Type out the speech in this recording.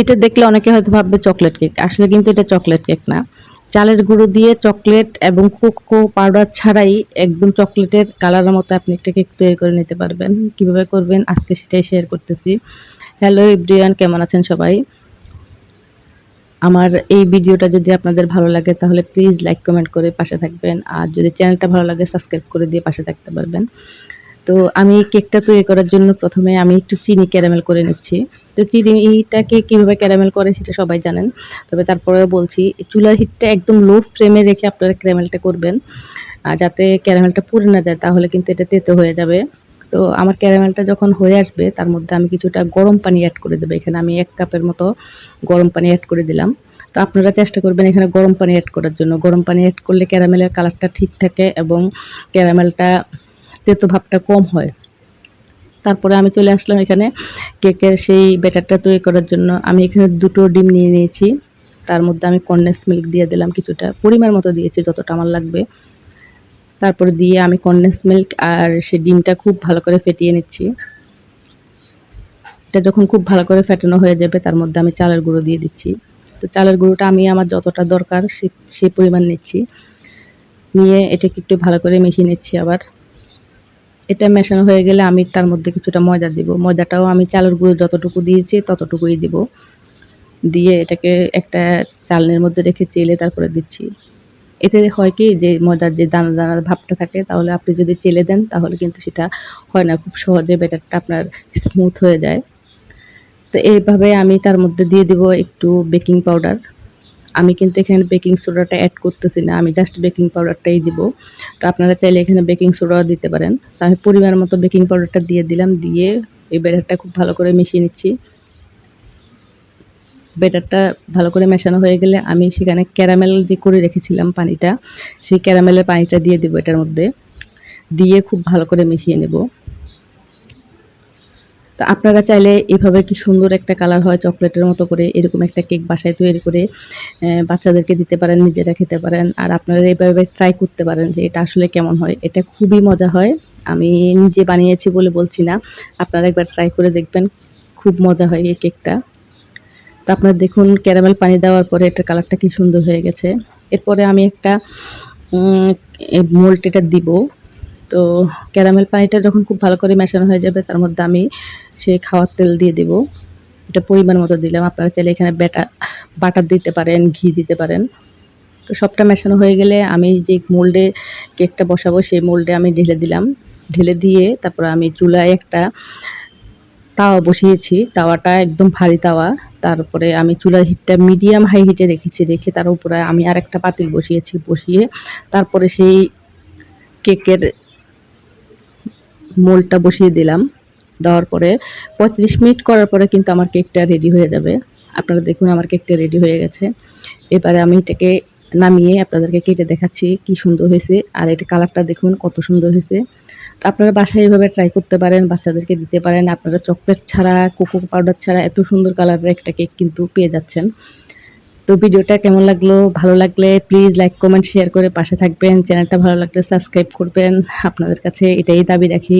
এটা দেখলে অনেকে হয়তো ভাববে চকলেট কেক আসলে কিন্তু এটা চকলেট কেক না। চালের গুঁড়ো দিয়ে চকলেট এবং কোকো পাউডার ছাড়াই একদম চকলেটের কালারের মতো আপনি একটা কেক তৈরি করে নিতে পারবেন। কীভাবে করবেন? আজকে সেটাই শেয়ার করতেছি। হ্যালো এভরিওয়ান কেমন আছেন সবাই? আমার এই ভিডিওটা যদি আপনাদের ভালো লাগে, তাহলে প্লিজ লাইক কমেন্ট করে পাশে থাকবেন। আর যদি চ্যানেলটা ভালো লাগে সাবস্ক্রাইব করে দিয়ে পাশে থাকতে পারবেন। তো আমি কেকটা তৈরি করার জন্য প্রথমে আমি একটু চিনি ক্যারামেল করে নিচ্ছি। তো চিনিটাকে কীভাবে ক্যারামেল করে সেটা সবাই জানেন। তবে তারপরেও বলছি, চুলার হিটটা একদম লো ফ্লেমে রেখে আপনারা ক্যারামেলটা করবেন। যাতে ক্যারামেলটা পুড়ে না যায়, তাহলে কিন্তু এটা তেতো হয়ে যাবে। তো আমার ক্যারামেলটা যখন হয়ে আসবে, তার মধ্যে আমি কিছুটা গরম পানি অ্যাড করে দেবো। এখানে আমি এক কাপের মতো গরম পানি অ্যাড করে দিলাম। তো আপনারা চেষ্টা করবেন এখানে গরম পানি অ্যাড করার জন্য। গরম পানি অ্যাড করলে ক্যারামেলের কালারটা ঠিক থাকে এবং ক্যারামেলটা তেতো ভাবটা কম হয়। তারপরে আমি চলে আসলাম এখানে। কেকের সেই ব্যাটারটা তৈরি করার জন্য। আমি এখানে দুটো ডিম নিয়ে নিয়েছি। তার মধ্যে আমি কন্ডেন্স মিল্ক দিয়ে দিলাম কিছুটা। পরিমাণ মতো দিয়েছি যতটা আমার লাগবে। তারপরে দিয়ে আমি কন্ডেন্স মিল্ক আর সেই ডিমটা খুব ভালো করে ফেটিয়ে নিচ্ছি। এটা যখন খুব ভালো করে ফেটানো হয়ে যাবে, তার মধ্যে আমি চালের গুঁড়ো দিয়ে দিচ্ছি। তো চালের গুঁড়োটা আমি আমার যতটা দরকার সে সেই পরিমাণ নিচ্ছি। নিয়ে এটাকে একটু ভালো করে মিশিয়ে নিচ্ছি আবার। এটা মেশানো হয়ে গেলে আমি তার মধ্যে কিছুটা ময়দা দিব। ময়দাটাও আমি চালের গুঁড়ো যতটুকু দিয়েছি ততটুকুই দিব। দিয়ে এটাকে একটা চালনির মধ্যে রেখে চেলে তারপরে দিচ্ছি। এতে হয় কি যে ময়দার যে দানা দানার ভাবটা থাকে, তাহলে আপনি যদি চেলে দেন তাহলে কিন্তু সেটা হয় না। খুব সহজে ব্যাটারটা আপনার স্মুথ হয়ে যায়। তো এইভাবে আমি তার মধ্যে দিয়ে দিব একটু বেকিং পাউডার আমি কিন্তু এখানে বেকিং সোডাটা অ্যাড করতেছি না, আমি জাস্ট বেকিং পাউডারটাই দিব। তো আপনারা চাইলে এখানে বেকিং সোডাও দিতে পারেন। তো আমি পরিমাণ মতো বেকিং পাউডারটা দিয়ে দিলাম, দিয়ে এই ব্যাটারটা খুব ভালো করে মিশিয়ে নিচ্ছি। ব্যাটারটা ভালো করে মেশানো হয়ে গেলে আমি সেখানে ক্যারামেল যে করে রেখেছিলাম পানিটা, সেই ক্যারামেলের পানিটা দিয়ে দেবো এটার মধ্যে। দিয়ে খুব ভালো করে মিশিয়ে নেব। তো আপনারা চাইলে এভাবে কি সুন্দর একটা কালার হয় চকলেটের মতো করে, এরকম একটা কেক বাসায় তৈরি করে বাচ্চাদেরকে দিতে পারেন, নিজেরা খেতে পারেন, আর আপনারা এইভাবে ট্রাই করতে পারেন যে এটা আসলে কেমন হয়। এটা খুবই মজা হয়। আমি নিজে বানিয়েছি বলে বলছি না। আপনারা একবার ট্রাই করে দেখবেন, খুব মজা হয় এই কেকটা। তো আপনারা দেখুন ক্যারামেল পানি দেওয়ার পরে এটা কালারটা কি সুন্দর হয়ে গেছে। এরপরে আমি একটা মোল্ট এটা দিব। তো ক্যারামেল পানিটা যখন খুব ভালো করে মেশানো হয়ে যাবে, তার মধ্যে আমি সে খাওয়ার তেল দিয়ে দেব। এটা পরিমাণ মতো দিলাম। আপনারা চাইলে এখানে ব্যাটা বাটার দিতে পারেন, ঘি দিতে পারেন। তো সবটা মেশানো হয়ে গেলে আমি যে মোল্ডে কেকটা বসাবো, সেই মোল্ডে আমি ঢেলে দিলাম। ঢেলে দিয়ে তারপর আমি চুলায় একটা তাওয়া বসিয়েছি। তাওয়াটা একদম ভারী তাওয়া। তারপরে আমি চুলার হিটটা মিডিয়াম হাই হিটে রেখেছি, রেখে তার উপরে আমি আর একটা পাতিল বসিয়েছি। বসিয়ে তারপরে সেই কেকের মোলটা বসিয়ে দিলাম। দেওয়ার পরে পঁয়ত্রিশ মিনিট করার পরে কিন্তু আমার কেকটা রেডি হয়ে যাবে। আপনারা দেখুন আমার কেকটা রেডি হয়ে গেছে। এবারে আমি এটাকে নামিয়ে আপনাদেরকে কেটে দেখাচ্ছি কি সুন্দর হয়েছে। আর এটা কালারটা দেখুন কত সুন্দর হয়েছে। তো আপনারা বাসায় এইভাবে ট্রাই করতে পারেন, বাচ্চাদেরকে দিতে পারেন। আপনারা চকলেট ছাড়া, কোকো পাউডার ছাড়া এত সুন্দর কালারের একটা কেক কিন্তু পেয়ে যাচ্ছেন। তো ভিডিওটা কেমন লাগল? ভালো লাগলে প্লিজ লাইক কমেন্ট শেয়ার করে পাশে থাকবেন। চ্যানেলটা ভালো লাগলে সাবস্ক্রাইব করবেন। আপনাদের কাছে এটাই দাবি রাখি।